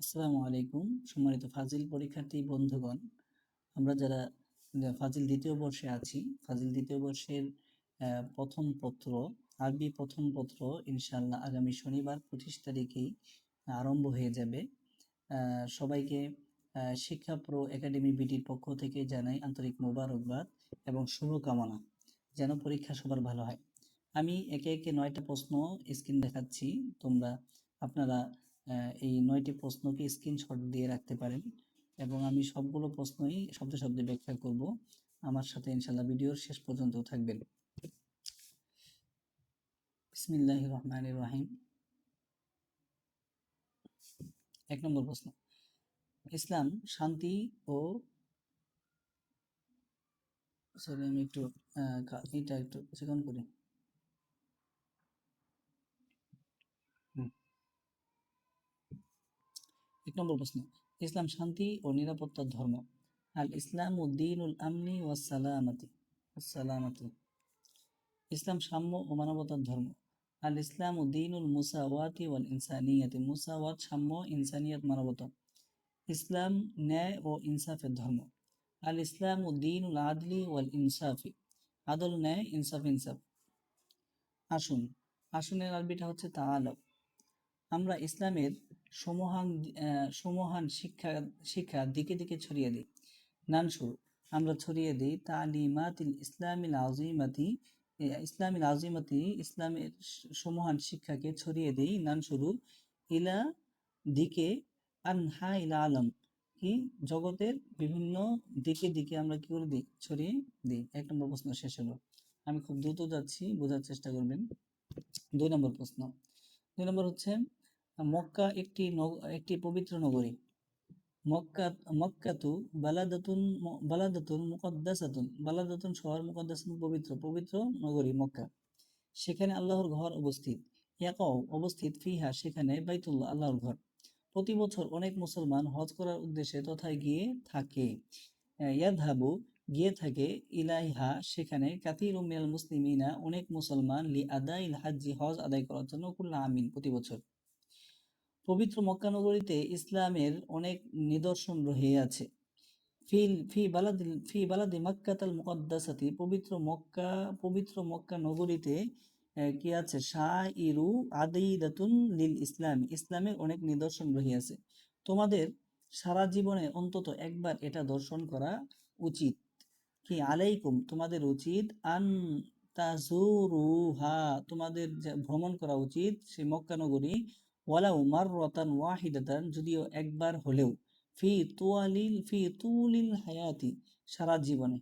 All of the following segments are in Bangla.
আসসালামু আলাইকুম। সম্মানিত ফাজিল পরীক্ষার্থী, বন্ধুগণ, আমরা যারা ফাজিল দ্বিতীয় বর্ষে আছি, ফাজিল দ্বিতীয় বর্ষের প্রথম পত্র, আরবি প্রথম পত্র ইনশাল্লাহ আগামী শনিবার পঁচিশ তারিখেই আরম্ভ হয়ে যাবে। সবাইকে শিক্ষা প্রো একাডেমি বিটির পক্ষ থেকে জানাই আন্তরিক মোবারকবাদ এবং শুভকামনা, যেন পরীক্ষা সবার ভালো হয়। আমি একে একে নয়টা প্রশ্ন স্ক্রিন দেখাচ্ছি, তোমরা, আপনারা এই নয়টি প্রশ্নকে স্ক্রিনশট দিয়ে রাখতে পারেন এবং আমি সবগুলো প্রশ্নই শব্দে শব্দে ব্যাখ্যা করব। আমার সাথে ইনশাল্লাহ ভিডিওর শেষ পর্যন্ত থাকবেন। বিসমিল্লাহ রহমান রহিম। এক নম্বর প্রশ্ন। ইসলাম শান্তি ও সরি আমি একটু এটা একটু চিকন করি হুম। এক নম্বর প্রশ্ন, ইসলাম শান্তি ও নিরাপত্তার ধর্ম। আল ইসলাম উদ্দিনুল আমনি ওয়াসালামাতি সালামাতি ইসলাম সাম্য ও মানবতার ধর্ম। আল ইসলাম উদ্দিন উদ্দিনুল মুসাওয়াতি ওয়াল ইনসানিয়াতি, মুসাওয়াত, সাম্য, ইনসানিয়াত, মানবতা। ইসলাম ন্যায় ও ইনসাফের ধর্ম। আল ইসলাম উদ্দিনুল আদলি ওয়াল ইনসাফি, আদল, ন্যায়, ইনসাফ ইনসাফ। আসুন, আসুনের আরবিটা হচ্ছে তাআলা আমরা ইসলামের সমহান সমহান শিক্ষা শিক্ষা দিকে দিকে ছড়িয়ে দিই। নানসুর আমরা ছড়িয়ে দিই তালিমাতিল ইসলামিল আজিমাতি ইসলামিল আজিমাতি ইসলামের সমহান শিক্ষাকে ছড়িয়ে দিই। নানসুরু ইলা দিকে আনহা ইলা আলম, কি জগতের বিভিন্ন দিকে দিকে আমরা কি করে দিই? ছড়িয়ে দিই। এক নম্বর প্রশ্ন শেষ হলো। আমি খুব দ্রুত যাচ্ছি, বোঝার চেষ্টা করবেন। দুই নম্বর প্রশ্ন। দুই নম্বর হচ্ছে মক্কা একটি একটি পবিত্র নগরী। মক্কা, মক্কাতু বালাদাতুন বালাদাতুন মুকদ্দাসাতুন। বালাদাতুন শহর মুকদ্দাসাতুন পবিত্র পবিত্র নগরী মক্কা। সেখানে আল্লাহর ঘর অবস্থিত। ইয়াকাও অবস্থিত ফিহা, সেখানে বাইতুল্লাহ, আল্লাহর ঘর। প্রতি বছর অনেক মুসলমান হজ করার উদ্দেশ্যে তথায় গিয়ে থাকে। ইয়াদহাবু গিয়ে থাকে ইলাইহা, সেখানে কাতির মিনাল মুসলিমিনা, অনেক মুসলমান লি আদাইল হাজ্জি হজ আদায় করার জন্য কুল্লা আমিন প্রতি বছর। পবিত্র মক্কানগরীতে ইসলামের অনেক নিদর্শন রয়ে আছে। ফিল, ফি বালাদি ফি বালাদি মক্কাতাল মুকদ্দাসাতি পবিত্র মক্কা পবিত্র মক্কা নগরীতে কি আছে? শাইরু আদিদাতুন লিল ইসলাম, ইসলামের অনেক নিদর্শন রহিয়াছে তোমাদের সারা জীবনে অন্তত একবার এটা দর্শন করা উচিত। কি? আলাইকুম, তোমাদের উচিত আন তাজুরুহা, তোমাদের ভ্রমণ করা উচিত সেই মক্কা নগরী ওয়ালাউ মাররাতান ওয়াহিদাতান, যদিও একবার হলেও, ফি তুয়ালিল, ফি তুলিল হায়াতি, সারা জীবনে।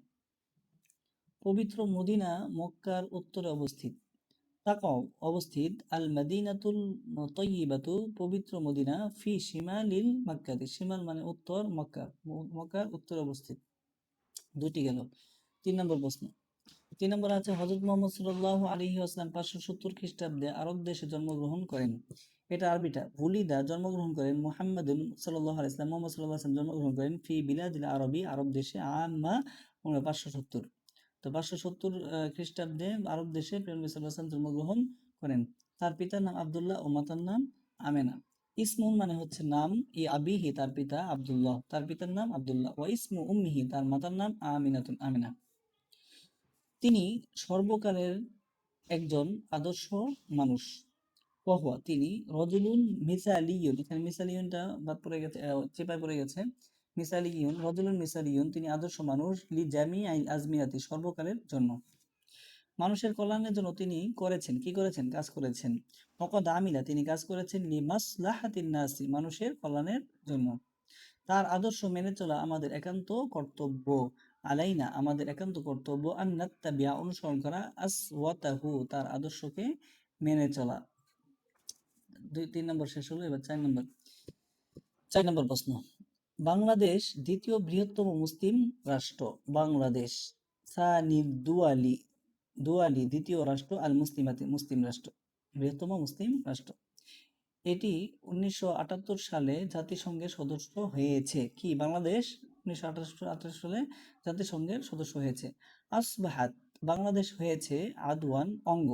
পবিত্র মদিনা, মক্কার উত্তরে অবস্থিত। তাকাও, অবস্থিত আল মাদিনাতুল তৈয়িবাতু পবিত্র মদিনা, ফি শিমালিল মক্কাতে। শিমাল মানে উত্তর মক্কা, মক্কার উত্তরে অবস্থিত। দুটি গেল। তিন নম্বর প্রশ্ন। তিন নম্বর আছে হজরত মোহাম্মদ সাল্লাহ আলহি আসলাম পাঁচশো সত্তর খ্রিস্টাব্দে আরব দেশে জন্মগ্রহণ করেন। এটা আরবিটা। হুলিদা জন্মগ্রহণ করেন মোহাম্মদ সাল্লাহ আলাইসলাম মোহাম্মদ সাল্লাহ জন্মগ্রহণ করেন ফি বিলাদিল আরবি, আরব দেশে আম্মা পাঁচশো সত্তর। তো পাঁচশো সত্তর খ্রিস্টাব্দে আরব দেশে প্রেম সাল্লাহ জন্মগ্রহণ করেন। তার পিতার নাম আবদুল্লাহ ও মাতার নাম আমেনা। ইসমুন মানে হচ্ছে নাম, ই আবিহি তার পিতা আবদুল্লাহ, তার পিতার নাম আবদুল্লাহ। ও ইসমু উম্মিহি তার মাতার নাম আমিনাতুন, আমিনা। তিনি সর্বকালের একজন আদর্শ মানুষ। ওহুয়া তিনি রজুলুন মিসালিয়ুন এখানে মিসালিয়নটা বাদ পড়ে গেছে চেপায় পড়ে গেছে। মিসালিয়ুন রজুলুন মিসালিয়ুন তিনি আদর্শ মানুষ, লি জামি আইল আজমিয়াতি সর্বকালের জন্য। মানুষের কল্যাণের জন্য তিনি করেছেন, কি করেছেন? কাজ করেছেন। অকদ আমিলা, তিনি কাজ করেছেন লি মাসলাহাতিন নাসি, মানুষের কল্যাণের জন্য। তার আদর্শ মেনে চলা আমাদের একান্ত কর্তব্য। আলাইনা, আমাদের একান্ত কর্তব্য আর নাত্তাবিয়া অনুসরণ করা, আসওয়াতাহু, তার আদর্শকে মেনে চলা। দুই, তিন নম্বর শেষ হলো, এবার চার নম্বর। চার নম্বর প্রশ্ন। বাংলাদেশ দ্বিতীয় বৃহত্তম মুসলিম রাষ্ট্র, বাংলাদেশ। সানি দুয়ালি দুয়ালি দ্বিতীয় রাষ্ট্র আল মুসলিমাতি, মুসলিম রাষ্ট্র। বৃহত্তম মুসলিম রাষ্ট্র। এটি উনিশশো আটাত্তর সালে জাতিসংঘের সদস্য হয়েছে। কি, বাংলাদেশ? উনিশশো আঠারো সালে জাতিসংঘের সদস্য হয়েছে। আসবাহাত, বাংলাদেশ হয়েছে আদওয়ান অঙ্গ।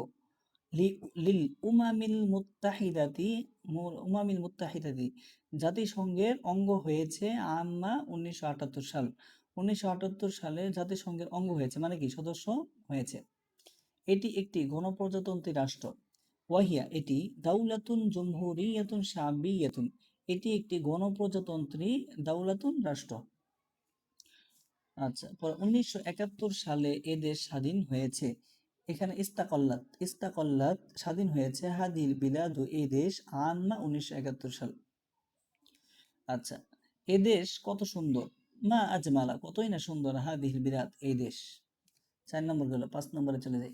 লিল উমামিল মুত্তাহিদাতি জাতিসংঘের অঙ্গ হয়েছে আম্মা উনিশশো আটাত্তর সাল। উনিশশো আটাত্তর সালে জাতিসংঘের অঙ্গ হয়েছে মানে কি? সদস্য হয়েছে। এটি একটি গণপ্রজাতন্ত্রী রাষ্ট্র। ওয়াহিয়া, এটি দাউলাতুন জমহুরিয়াতুন শাবিয়াতুন। এটি একটি গণপ্রজাতন্ত্রী দাউলাতুন রাষ্ট্র। আচ্ছা উনিশশো একাত্তর সালে এ দেশ স্বাধীন হয়েছে। এখানে ইস্তাকল্লাত ইস্তাকল্লাত স্বাধীন হয়েছে হাদিল বিলাদু এই দেশ আন্না উনিশশো একাত্তর সাল। আচ্ছা এ দেশ কত সুন্দর? মা আজমালা, কতই না সুন্দর হাদিল বিলাদ এই দেশ। চার নম্বর গেল, পাঁচ নম্বরে চলে যাই।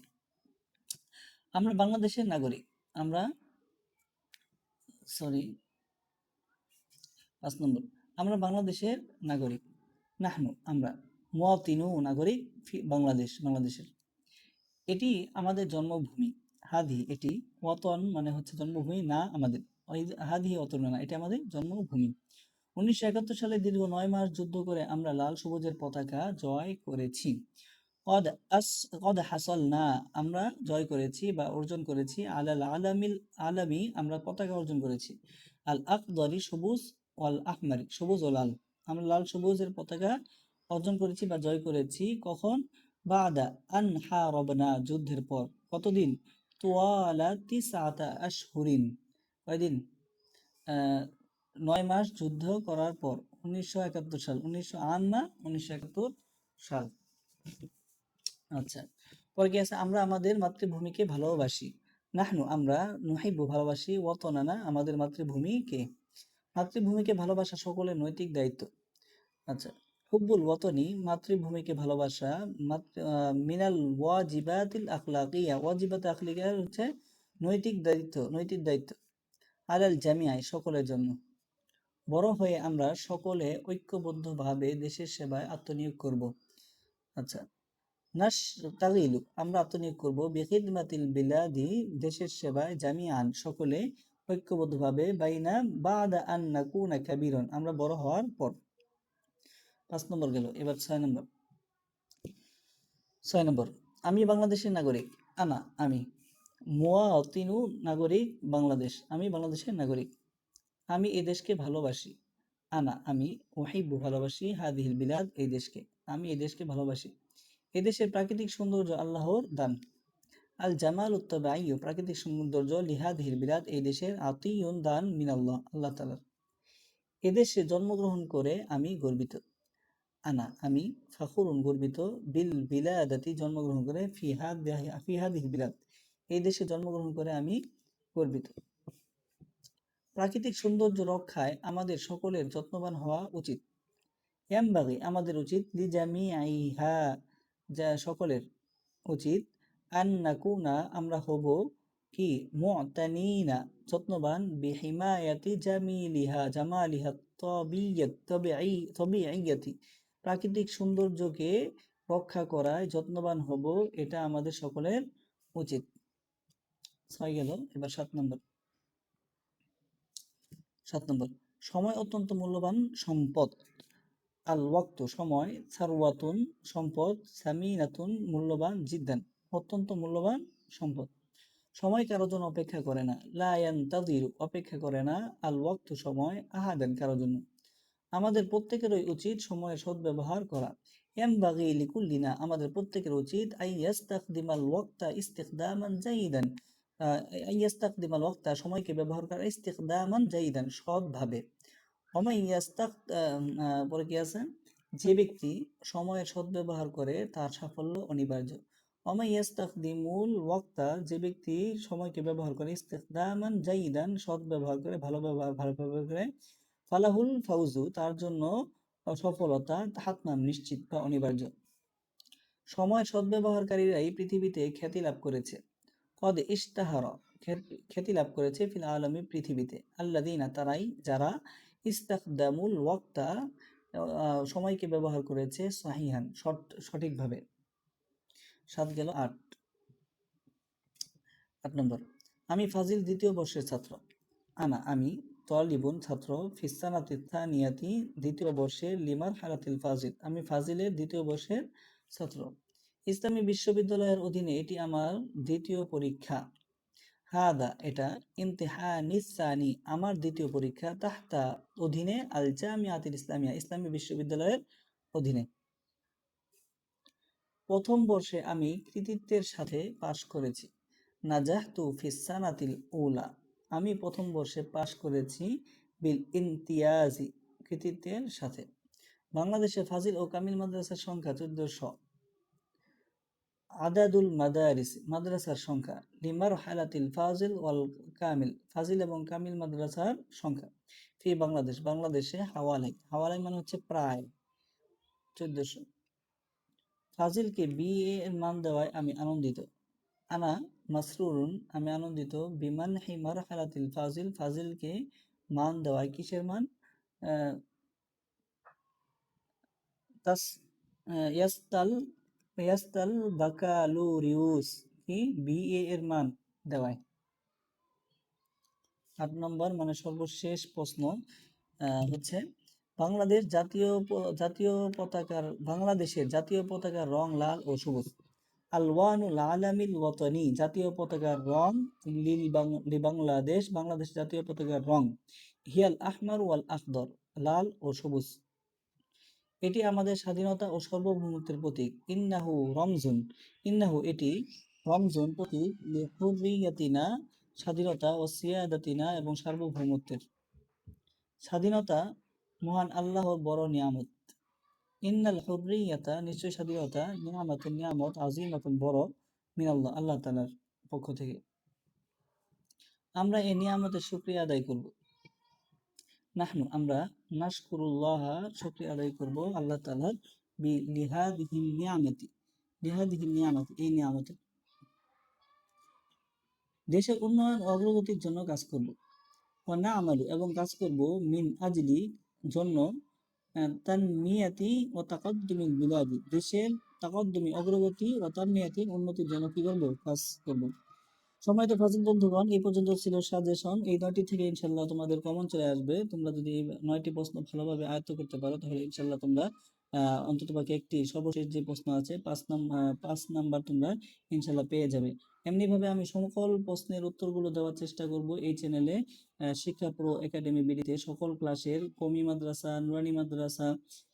আমরা বাংলাদেশের নাগরিক, আমরা সরি, পাঁচ নম্বর, আমরা বাংলাদেশের নাগরিক, নাহনু, আমরা মুয়াতিনু নাগরিক বাংলাদেশ, বাংলাদেশের। এটি আমাদের জন্মভূমি। হাদি, এটি ওয়াতন মানে হচ্ছে জন্মভূমি, না আমাদের। হাদি অতন না, এটি আমাদের জন্মভূমি। উনিশশো একাত্তর সালে দীর্ঘ নয় মাস যুদ্ধ করে আমরা লাল সবুজের পতাকা জয় করেছি। কদ আস, কদ হাসল না, আমরা জয় করেছি বা অর্জন করেছি। আলাল আলামিল আলামি, আমরা পতাকা অর্জন করেছি। আল আকদরি সবুজ, ওয়াল আহমারি, সবুজ ও লাল। আমরা লাল সবুজের পতাকা অর্জন করেছি বা জয় করেছি। কখন? বাদা আন হারবনা যুদ্ধের পর। কতদিন? তোয়ালা তিসআতা আশহুরিন। কয়দিন? নয় মাস যুদ্ধ করার পর, উনিশশো একাত্তর সাল। উনিশশো আন না, উনিশশো একাত্তর সাল। আচ্ছা পরে কি আছে? আমরা আমাদের মাতৃভূমিকে ভালোবাসি। নাহনু, আমরা নুহাইবু ভালোবাসি ওয়াতনানা আমাদের মাতৃভূমিকে মাতৃভূমিকে ভালোবাসা সকলের নৈতিক দায়িত্ব। আচ্ছা হুব্বুল ওয়াতনি, মাতৃভূমিকে ভালোবাসা মিনাল ওয়াজিবাতিল আখলাকিয়া। ওয়াজিবাত আখলাকিয়া হচ্ছে নৈতিক দায়িত্ব নৈতিক দায়িত্ব। আলাল জামিয়ায় সকলের জন্য। বড় হয়ে আমরা সকলে ঐক্যবদ্ধভাবে দেশের সেবায় আত্মনিয়োগ করব। আচ্ছা নাস তাগিলু আমরা আত্মনিয়োগ করব। বিখিদমাতিল বিলাদি, দেশের সেবায় জামিয়ান সকলে ঐক্যবদ্ধভাবে, বাইনা বাদা আন নাকুনা কাবিরন। আমরা বড় হওয়ার পর। পাঁচ নম্বর গেল, এবার ছয় নম্বর। ছয় নম্বর, আমি বাংলাদেশের নাগরিক, আনা, আমি। মুয়াতিনু নাগরিক, বাংলাদেশ, আমি বাংলাদেশের নাগরিক। আমি এই দেশকে ভালোবাসি, আনা, আমি ওয়াহিবু, ভালোবাসি হাদিহিল বিলাদ, এই দেশকে। আমি এই দেশকে ভালোবাসি। এই দেশের প্রাকৃতিক সৌন্দর্য আল্লাহর দান। আল জামাল উত্তবাইয় প্রাকৃতিক সৌন্দর্য লিহাদিহিল বিলাদ, এই দেশের আতিউন দান মিনাল্লাহ, আল্লাহ তাআলার। এদেশে জন্মগ্রহণ করে আমি গর্বিত। আনা। আমি ফাখরুন গর্বিত। বিল বিলাদাতি জন্মগ্রহণ করে ফিহাদ বিলাদ। এই দেশে জন্মগ্রহণ করে আমি গর্বিত। প্রাকৃতিক সৌন্দর্য রক্ষায় আমাদের সকলের যত্নবান হওয়া উচিত। ইয়ামবাগি, আমাদের উচিত লিজামি আইহা যা সকলের উচিত। আন নাকুনা আমরা হব কি? মুতানিনা, যত্নবান। বিহিমায়াতি জামিলিহা, জামালিহা তবিয়ত তবিআই, তবিআইয়াতি। প্রাকৃতিক সৌন্দর্যকে রক্ষা করায় যত্নবান হব, এটা আমাদের সকলের উচিত। ছয় গেল, এবার সাত নম্বর। সাত নম্বর, সময় অত্যন্ত মূল্যবান সম্পদ। আল ওয়াক্ত, সময় সারওয়াতুন সম্পদ, সামিনাতুন মূল্যবান জিদ্দান, অত্যন্ত মূল্যবান সম্পদ। সময় কারও জন্য অপেক্ষা করে না, লা ইয়ান্তাযিরু অপেক্ষা করে না, আল ওয়াক্ত, সময় আহাদান কারও জন্য আমাদের প্রত্যেকেরই উচিত সময়ের সদ্ব্যবহার করা। এম ইয়ানবাগি লিকুল্লিনা আমাদের প্রত্যেকের উচিত আই ইয়াস্তাখদিমাল ওয়াক্তা ইস্তিখদামান জাইদান। আহ, আই ইয়াস্তাখদিমাল ওয়াক্তা সময়কে ব্যবহার করা ইস্তিখদামান জাইদান সৎভাবে। অমাই ইয়াস্তাক পরে কি আছে? যে ব্যক্তি সময়ের সদ্ব্যবহার করে তার সাফল্য অনিবার্য। অমাই ইয়াস্তাখদিমুল ওয়াক্তা যে ব্যক্তি সময়কে ব্যবহার করে ইস্তিখদামান জাইদান সৎ ব্যবহার করে ভালো ব্যবহার ভালো ব্যবহার করে ফালাহুল ফাউজু তার জন্য সফলতা, হাতনাম নিশ্চিত বা অনিবার্য। সময় সদ্ব্যবহারকারীরাই পৃথিবীতে খ্যাতি লাভ করেছে। কদ ইস্তাহার খ্যাতি লাভ করেছে ফিল আলমী পৃথিবীতে। আল্লাদিনা তারাই যারা ইস্তাকদামুল ওয়াক্তা সময়কে ব্যবহার করেছে সাহিহান সঠ- সঠিকভাবে। সাত গেল আট। আট নম্বর, আমি ফাজিল দ্বিতীয় বর্ষের ছাত্র। আনা, আমি তলিবুন ছাত্র ফিসানাতি থানিয়াতি দ্বিতীয় বর্ষের লিমার হারাতিল ফাজিল। আমি ফাজিলের দ্বিতীয় বর্ষের ছাত্র। ইসলামী বিশ্ববিদ্যালয়ের অধীনে এটি আমার দ্বিতীয় পরীক্ষা। হাদা, এটা ইমতিহানিসানি আমার দ্বিতীয় পরীক্ষা তাহতা অধীনে আল জামিয়াতিল ইসলামিয়া, ইসলামী বিশ্ববিদ্যালয়ের অধীনে। প্রথম বর্ষে আমি কৃতিত্বের সাথে পাশ করেছি। নাজাহতু ফিসানাতিল উলা। আমি প্রথম বর্ষে পাশ করেছি বিল ইমতিয়াজি কৃতিত্বের সাথে। বাংলাদেশে ফাজিল ও কামিল মাদ্রাসার সংখ্যা চোদ্দশো। আদাদুল মাদারিস মাদ্রাসার সংখ্যা। লিমার হালাতিল ফাজিল ওয়াল কামিল। ফাজিল এবং কামিল মাদ্রাসার সংখ্যা। ফি বাংলাদেশ। বাংলাদেশে হাওয়ালাই। হাওয়ালাই মানে হচ্ছে প্রায় চোদ্দশো। ফাজিলকে বি এ এর মান দেওয়ায় আমি আনন্দিত। আনা মাসরুরুন, আমি আনন্দিত। বিমান হিমার হালাতিল ফাজিল, ফাজিলকে মান দেওয়ায় কিসের মান? তাস ইয়াস্তাল ইয়াস্তাল বাকালুরিউস, কি? বি এ এর মান দেওয়ায়। আট নম্বর মানে সর্বশেষ প্রশ্ন হচ্ছে বাংলাদেশ জাতীয় জাতীয় পতাকার, বাংলাদেশের জাতীয় পতাকার রং লাল ও সবুজ। আলওয়ানুল আলামিল ওয়াতানি, জাতীয় পতাকার রং লিল বাংলাদেশ বাংলাদেশ জাতীয় পতাকার রং হিয়াল আহমার ওয়াল আখদর, লাল ও সবুজ। এটি আমাদের স্বাধীনতা ও সার্বভৌমত্বের প্রতীক। ইন্নাহু রমজুন ইন্নাহু এটি রমজুন প্রতীক লিহুরিয়াতিনা স্বাধীনতা ও সিয়াদাতিনা এবং সার্বভৌমত্বের। স্বাধীনতা মহান আল্লাহর বড় নিয়ামত। ইন্নাল হুররিয়াতা নিশ্চয় স্বাধীনতা নিয়ামত বড় মিনাল্লাহ আল্লাহ তাআলার পক্ষ থেকে আমরা এই নিয়ামতের আদায় করব নাহনু আমরা নাশকুরুল্লাহ আদায় করব আল্লাহ তাআলার বি নিয়ামতি নিয়ামতি এই দেশের উন্নয়ন অগ্রগতির জন্য কাজ করব ও না আমালু এবং কাজ করব মিন আজলি জন্য তানমিয়াতি ও তাকাদ্দুমি বিলাদি। দেশের তাকাদ্দুমি অগ্রগতি ও তানমিয়াতি উন্নতির জন্য কি করব? কাজ করব। তো ফাজিল বন্ধুগণ, এই পর্যন্ত ছিল সাজেশন। এই নয়টি থেকে ইনশাল্লাহ তোমাদের কমন চলে আসবে। তোমরা যদি নয়টি প্রশ্ন ভালোভাবে আয়ত্ত করতে পারো, তাহলে ইনশাল্লাহ তোমরা অন্তত পক্ষে একটি সর্বশেষ যে প্রশ্ন আছে, পাঁচ নাম্বার পাঁচ নাম্বার তোমরা ইনশাল্লাহ পেয়ে যাবে। এমনি ভাবে আমি সকল প্রশ্নের উত্তরগুলো দেওয়ার চেষ্টা করব এই চ্যানেলে শিক্ষা প্রো একাডেমি বিডিতে সকল ক্লাসের কমি মাদ্রাসা, নুরানি মাদ্রাসা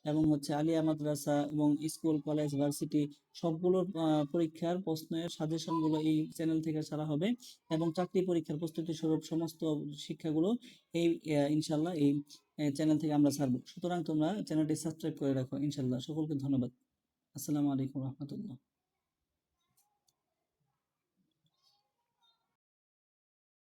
এবং হচ্ছে আলিয়া মাদ্রাসা এবং স্কুল, কলেজ, ভার্সিটি সবগুলোর পরীক্ষার প্রশ্নের সাজেশনগুলো এই চ্যানেল থেকে ছাড়া হবে এবং চাকরি পরীক্ষার প্রস্তুতি স্বরূপ সমস্ত শিক্ষাগুলো এই ইনশাল্লাহ এই চ্যানেল থেকে আমরা ছাড়বো। সুতরাং তোমরা চ্যানেলটি সাবস্ক্রাইব করে রাখো। ইনশাল্লাহ সকলকে ধন্যবাদ। আসসালামু আলাইকুম রহমতুল্লাহ।